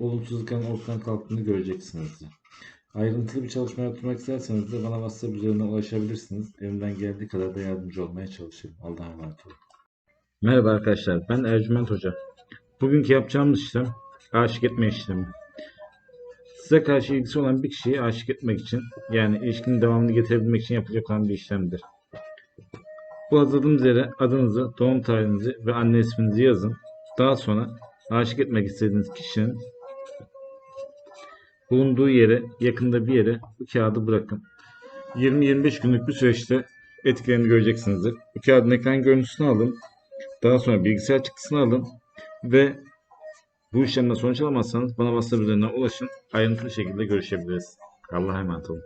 olumsuzlukların ortadan kalktığını göreceksinizdir. Ayrıntılı bir çalışma yaptırmak isterseniz de bana WhatsApp üzerinden ulaşabilirsiniz. Elimden geldiği kadar da yardımcı olmaya çalışırım. Allah'a emanet olun. Merhaba arkadaşlar. Ben Ercüment Hoca. Bugünkü yapacağımız işlem aşık etme işlemi. Size karşı ilgisi olan bir kişiyi aşık etmek için yani ilişkinin devamını getirebilmek için yapılacak olan bir işlemdir. Bu hazırladığımız yere adınızı, doğum tarihinizi ve anne isminizi yazın. Daha sonra aşık etmek istediğiniz kişinin bulunduğu yere, yakında bir yere bu kağıdı bırakın. 20-25 günlük bir süreçte etkilerini göreceksinizdir. Bu kağıdın ekran görüntüsünü alın. Daha sonra bilgisayar çıktısını alın ve bu işlemden sonuç alamazsanız bana WhatsApp üzerinden ulaşın. Ayrıntılı şekilde görüşebiliriz. Allah'a emanet olun.